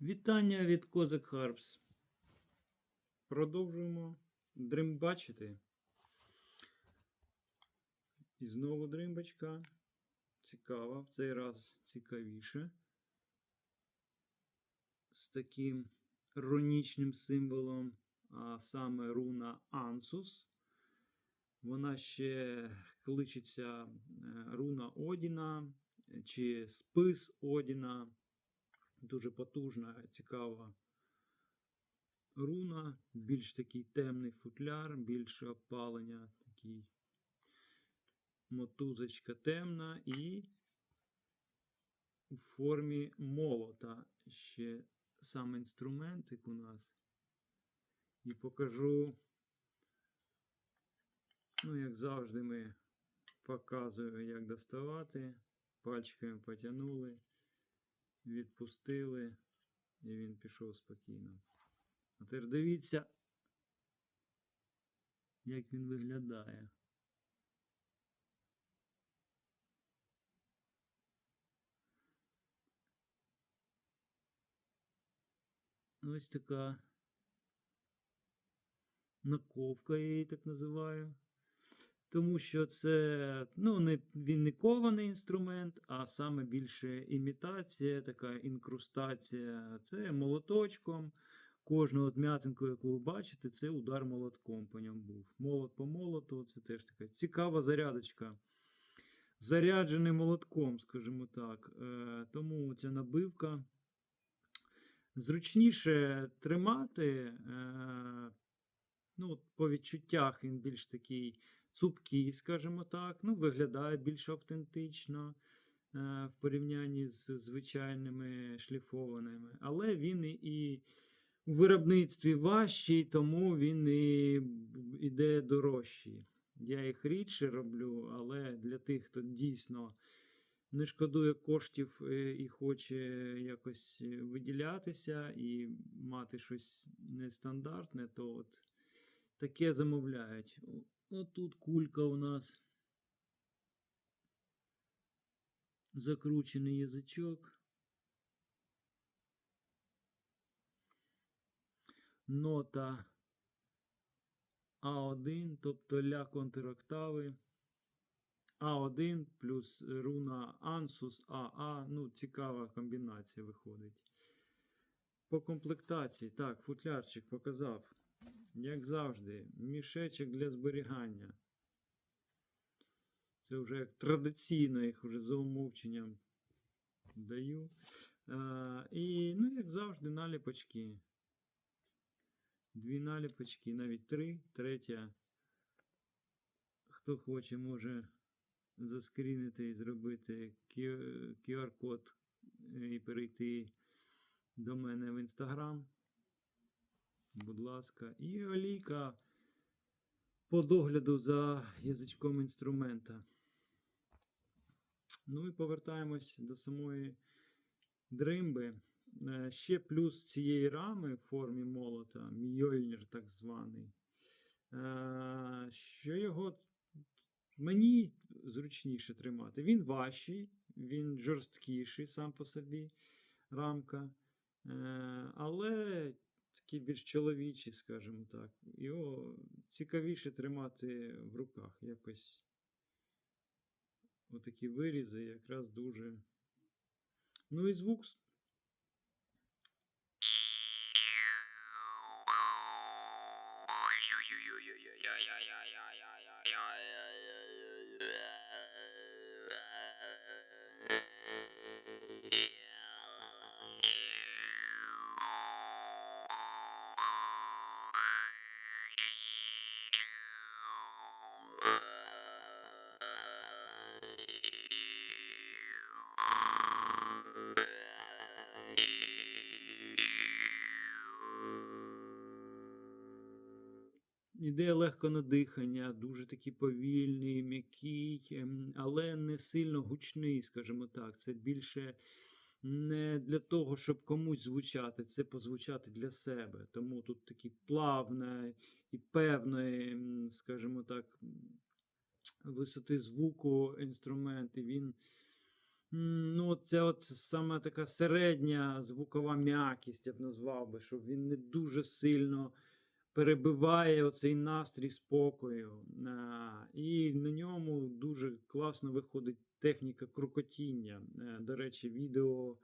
Вітання від Козак Harps. Продовжуємо дримбачити. І знову дримбачка. Цікава, в цей раз цікавіше. З таким рунічним символом, а саме руна Ансус. Вона ще кличеться е, руна Одіна чи спис Одіна. Дуже потужна, цікава руна, більш такий темний футляр, більше опалення, такий мотузочка темна і у формі молота ще сам інструментик у нас. І покажу, ну, як завжди, ми показуємо, як доставати. Пальчиками потягнули відпустили, і він пішов спокійно. А тепер дивіться, як він виглядає. Ось така наковка, я її так називаю. Тому що це ну, не, він не інструмент, а саме більше імітація, така інкрустація. Це молоточком. Кожну от м'ятинку, яку ви бачите, це удар молотком по ньому був. Молот по молоту це теж така цікава зарядочка. Заряджений молотком, скажімо так. Е, тому ця набивка зручніше тримати. Е, ну, По відчуттях він більш такий цупкий, скажімо так. Ну, виглядає більш автентично е, в порівнянні з звичайними шліфованими. Але він і, у виробництві важчий, тому він і йде дорожчий. Я їх рідше роблю, але для тих, хто дійсно не шкодує коштів е, і хоче якось виділятися і мати щось нестандартне, то от таке замовляють. Отут кулька у нас. Закручений язичок. Нота А1, тобто ля контроктави. А1 плюс руна Ансус АА. Ну, цікава комбінація виходить. По комплектації. Так, футлярчик показав. Як завжди, мішечок для зберігання. Це вже як традиційно їх вже за умовченням даю. А, і, ну, як завжди, наліпочки. Дві наліпочки, навіть три. Третя. Хто хоче, може заскрінити і зробити QR-код і перейти до мене в Instagram. Будь ласка, і олійка по догляду за язичком інструмента. Ну і повертаємось до самої дримби. Е, Ще плюс цієї рами в формі молота, мьольнір так званий. е, Що його мені зручніше тримати. Він важчий, він жорсткіший сам по собі рамка. Е, Але такий більш чоловічі, скажімо так. Його цікавіше тримати в руках. Якось отакі вирізи якраз дуже. Ну і звук. Іде легко на дихання, дуже такий повільний, м'який, ем, але не сильно гучний, скажімо так. Це більше не для того, щоб комусь звучати, це позвучати для себе. Тому тут такий плавний і певної, ем, скажімо так, висоти звуку інструмент, і він Ну, це от саме така середня звукова м'якість, я б назвав би, щоб він не дуже сильно перебиває оцей настрій спокою. А, І на ньому дуже класно виходить техніка крокотіння. Е, До речі, відео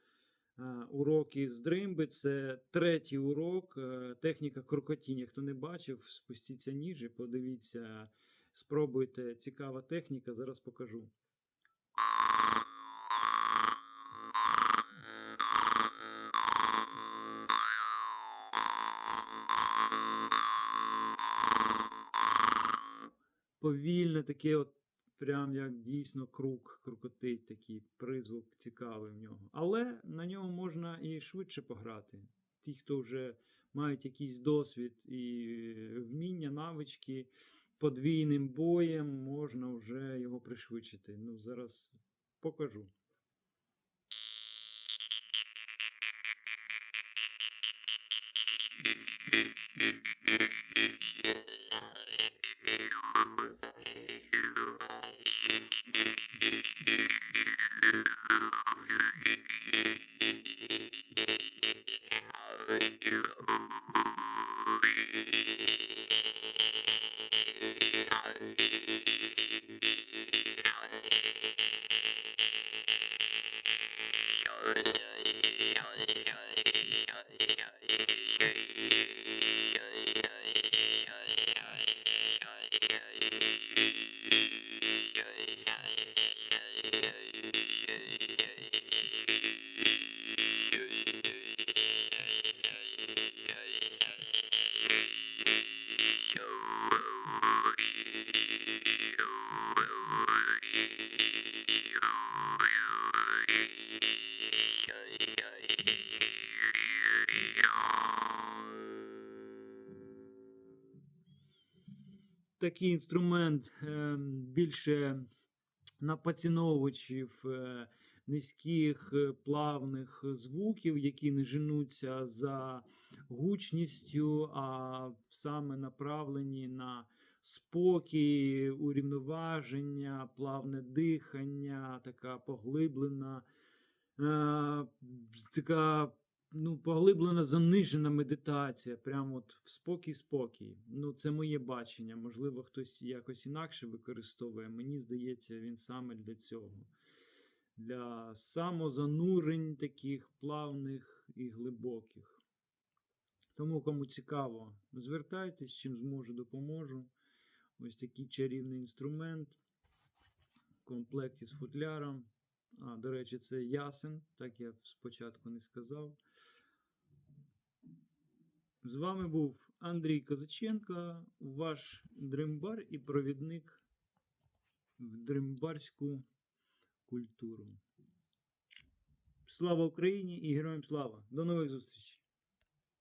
е, уроки з дримби це третій урок. е, Техніка крокотіння. Хто не бачив, спустіться ніже, подивіться, спробуйте. Цікава техніка, зараз покажу. Повільне таке, от прям як дійсно круг крукотить такий призвук цікавий в нього. Але на ньому можна і швидше пограти. Ті, хто вже мають якийсь досвід і вміння, навички подвійним боєм, можна вже його пришвидшити. Ну, зараз покажу. really? Такий інструмент е, більше на поціновувачів е, низьких е, плавних звуків, які не женуться за гучністю, а саме направлені на спокій, урівноваження, плавне дихання, така поглиблена, е, така ну, поглиблена занижена медитація, прямо от в спокій-спокій. Ну, це моє бачення. Можливо, хтось якось інакше використовує. Мені здається, він саме для цього. Для самозанурень таких плавних і глибоких. Тому, кому цікаво, звертайтесь, чим зможу, допоможу. Ось такий чарівний інструмент в комплекті з футляром. А, до речі, це ясен, так я спочатку не сказав. З вами був Андрій Козаченко, ваш дримбар і провідник в дримбарську культуру. Слава Україні і героям слава! До нових зустрічей!